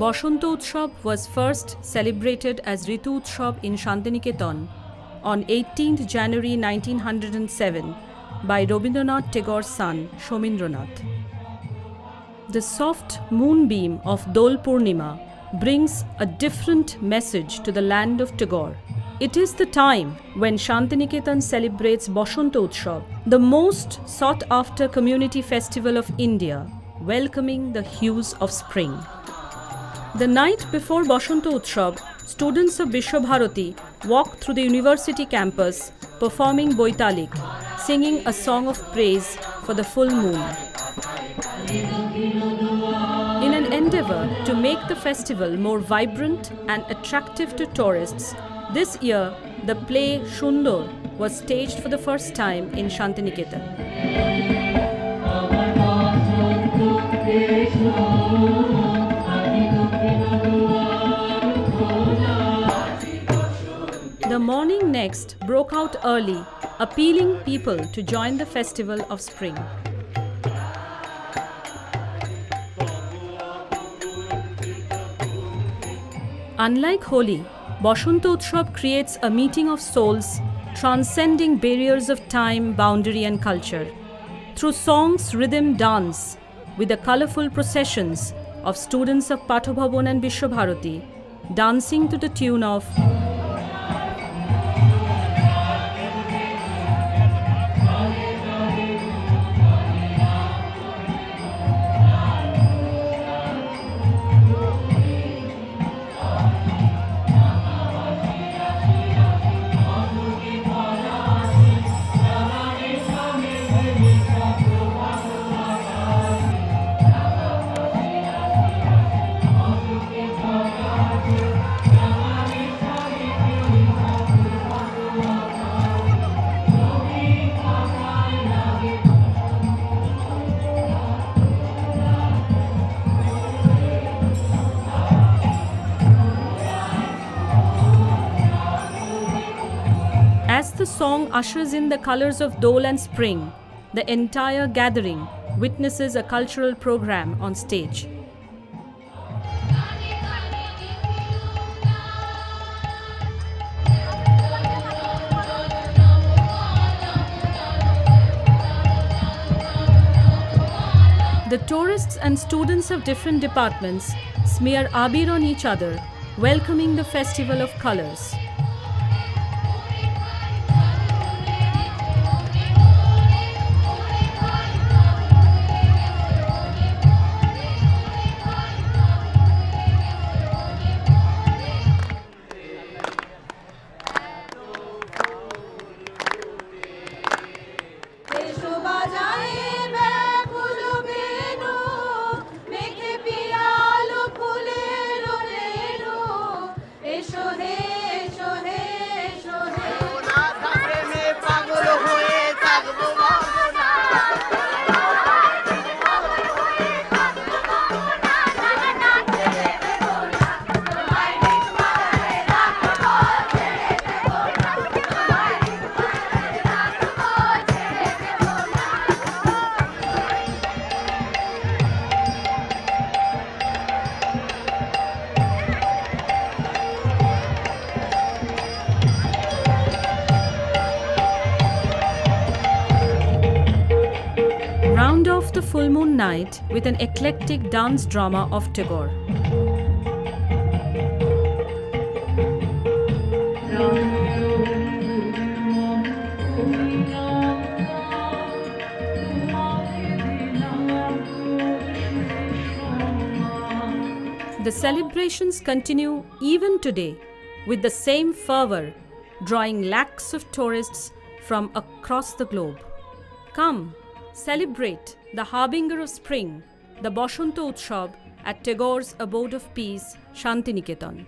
Bashanta Utsav was first celebrated as Ritu Utsav in Shantiniketan on 18th January 1907 by Rabindranath Tagore's son Shomindranath. The soft moonbeam of Dol Purnima brings a different message to the land of Tagore. It is the time when Shantiniketan celebrates Bashanta Utsav, the most sought after community festival of India, welcoming the hues of spring. The night before Bashanta Utsav, students of Vishwabharati walk through the university campus performing Boitalik, singing a song of praise for the full moon. In an endeavor to make the festival more vibrant and attractive to tourists, this year the play Shundor was staged for the first time in Shantiniketan. The morning next broke out early, appealing people to join the festival of spring. Unlike Holi, Bashanta creates a meeting of souls transcending barriers of time, boundary, and culture. Through songs, rhythm, dance, with the colorful processions of students of Pathabhavan and Vishwabharati, dancing to the tune of the song ushers in the colors of Dole and Spring, the entire gathering witnesses a cultural program on stage. The tourists and students of different departments smear abir on each other, welcoming the festival of colors. Full moon night with an eclectic dance drama of Tagore. The celebrations continue even today with the same fervor, drawing lakhs of tourists from across the globe. Come, celebrate the harbinger of spring, the Bashanta Utsav at Tagore's abode of peace, Shantiniketan.